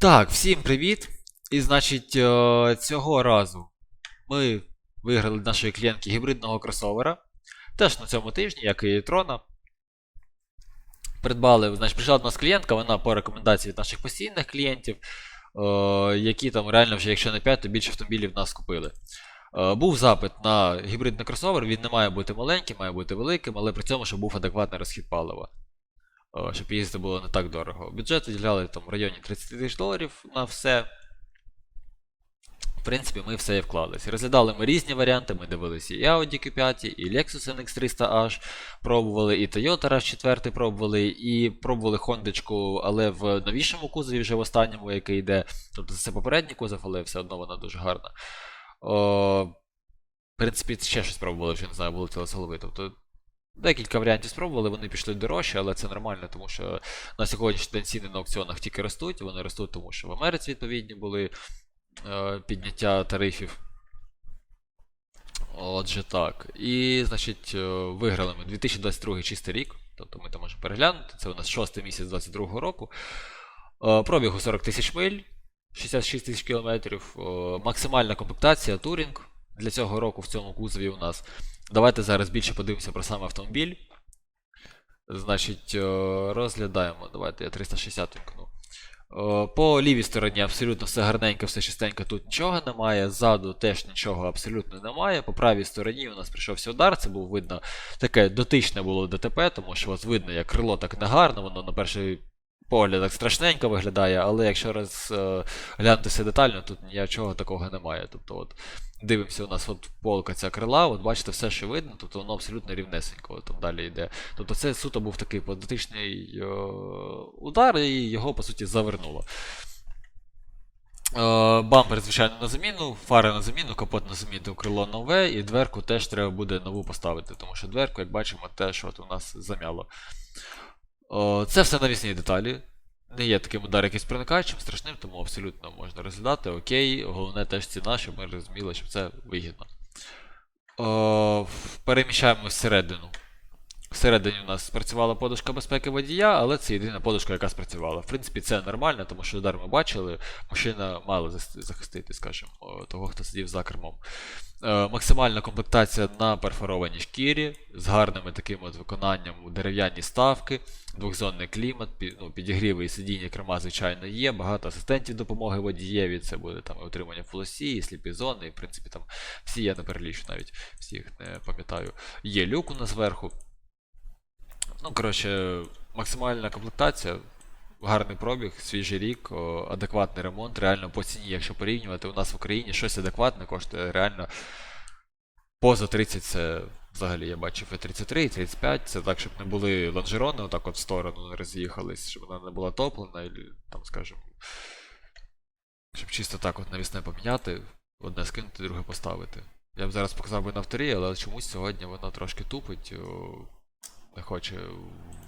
Так, всім привіт! І значить, е, цього разу ми виграли нашої клієнтки гібридного кросовера. Теж на цьому тижні, як і Трона. Придбали, значить, прийшла до нас клієнтка, вона по рекомендації від наших постійних клієнтів, е, які там реально вже, якщо не 5, то більше автомобілів нас купили. Е, Був запит на гібридний кросовер, він не має бути маленьким, має бути великим, але при цьому, щоб був адекватний розхід палива. Щоб їздити було не так дорого. Бюджет виділяли там в районі 30 тисяч доларів на все. В принципі, ми все і вклалися. Розглядали ми різні варіанти, ми дивилися і Audi Q5, і Lexus NX300H, пробували, і Toyota RAV4 пробували, і пробували Хондочку, але в новішому кузові, вже в останньому, який йде. Тобто це попередній кузов, але все одно вона дуже гарна. О, в принципі, ще щось пробували, вже не знаю, з голови. Тобто Декілька варіантів спробували, вони пішли дорожче, але це нормально, тому що на сьогоднішній день ціни на аукціонах тільки ростуть. Вони ростуть, тому що в Америці відповідні були е, підняття тарифів. Отже, так. І, значить, е, виграли ми 2022 чистий рік. Тобто ми там можемо переглянути. Це у нас шостий місяць 22 року. Е, Пробігу 40 тисяч миль, 66 тисяч кілометрів. Е, Максимальна комплектація, турінг для цього року в цьому кузові у нас. Давайте зараз більше подивимося про сам автомобіль. Значить, е, розглядаємо. Давайте я 360 вімкну. Е, По лівій стороні абсолютно все гарненько, все чистенько, тут нічого немає. Ззаду теж нічого абсолютно немає. По правій стороні у нас прийшовся удар. Це було видно таке дотичне було ДТП, тому що от видно, як крило так негарно, воно на перший погляд так страшненько виглядає, але якщо розглянути все детально, тут нічого такого немає. Тобто, от дивимося, у нас от полка ця крила, от бачите, все, що видно, тобто воно абсолютно рівнесенько там далі йде. Тобто це суто був такий дотичний е, удар, і його, по суті, завернуло. Е, Бампер, звичайно, на заміну, фари на заміну, капот на заміну, крило нове, і дверку теж треба буде нову поставити, тому що дверку, як бачимо, теж от у нас зам'яло. Е, Це все навісні деталі. Не є таким удар якийсь проникаючим, страшним, тому абсолютно можна розглядати. Окей, головне теж ціна, щоб ми розуміли, що це вигідно. О, Переміщаємо всередину. Всередині у нас спрацювала подушка безпеки водія, але це єдина подушка, яка спрацювала. В принципі, це нормально, тому що удар ми бачили, машина мала захистити, скажімо, того, хто сидів за кермом. Е, Максимальна комплектація на перфорованій шкірі з гарними таким от виконанням дерев'яні ставки, двохзонний клімат, пі- ну, підігріви і сидіння керма, звичайно, є. Багато асистентів допомоги водієві. Це буде там і отримання флосі, і сліпі зони, і в принципі там всі я не перелічу навіть, всіх не пам'ятаю. Є люк у нас зверху. Ну, коротше, максимальна комплектація, гарний пробіг, свіжий рік, адекватний ремонт. Реально по ціні, якщо порівнювати, у нас в Україні щось адекватне коштує реально поза 30 це взагалі я бачив і 33, і 35. Це так, щоб не були лонжерони отак от в сторону роз'їхались, щоб вона не була топлена, і там, скажімо, щоб чисто так от навісне поміняти, одне скинути, друге поставити. Я б зараз показав би на авторі, але чомусь сьогодні воно трошки тупить. Не хоче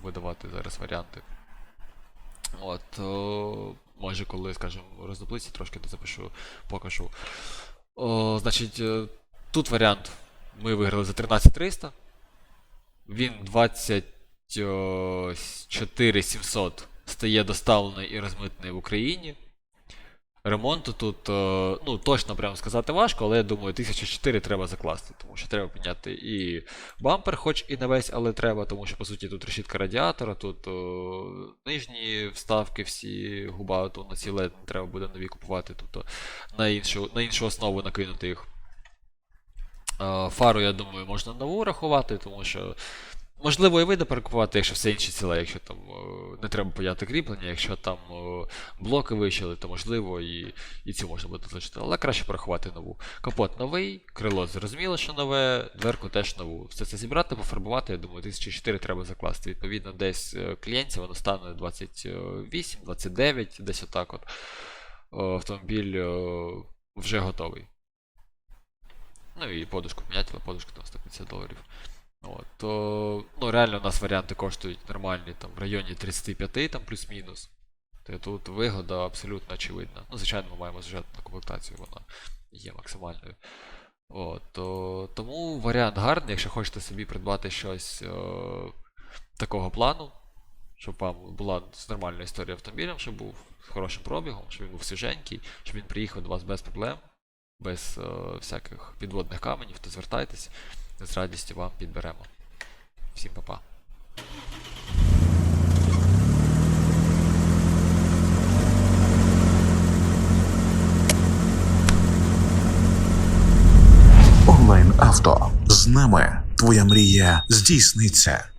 видавати зараз варіанти. От, о, може, коли, скажімо, роздоплиться, трошки дозапишу, покажу. О, значить, е, тут варіант. Ми виграли за 13300. Він 24 700 стає доставлений і розмитний в Україні. Ремонту тут, е, ну, точно прямо сказати важко, але я думаю, 1004 треба закласти, тому що треба підняти і бампер, хоч і не весь, але треба, тому що, по суті, тут решітка радіатора, тут о, нижні вставки, всі губа, то на ці треба буде нові купувати, тобто на іншу, на іншу основу накинути їх. Е, Фару, я думаю, можна нову рахувати, тому що. Можливо, і вийде перекупувати, якщо все інше ціле, якщо там е, не треба паяти кріплення, якщо там е, блоки вищили, то можливо і, і цю можна буде залишити. Але краще порахувати нову. Капот новий, крило зрозуміло, що нове, дверку теж нову. Все це зібрати, пофарбувати, я думаю, 1004 треба закласти. Відповідно, десь е, клієнтів воно стане 28, 29, десь отак от. Автомобіль вже готовий. Ну і подушку поміняти, але подушка там 150 доларів. От, То ну, реально у нас варіанти коштують нормальні, там в районі 35, там плюс-мінус. То тут вигода абсолютно очевидна. Ну, звичайно, ми маємо сюжетну комплектацію, вона є максимальною. От, то, Тому варіант гарний, якщо хочете собі придбати щось о, такого плану, щоб вам була нормальна історія автомобілем, щоб був з хорошим пробігом, щоб він був свіженький, щоб він приїхав до вас без проблем, без о, всяких підводних каменів, то звертайтесь з радістю вам підберемо. Всім па-па. Авто з нами твоя мрія здійсниться.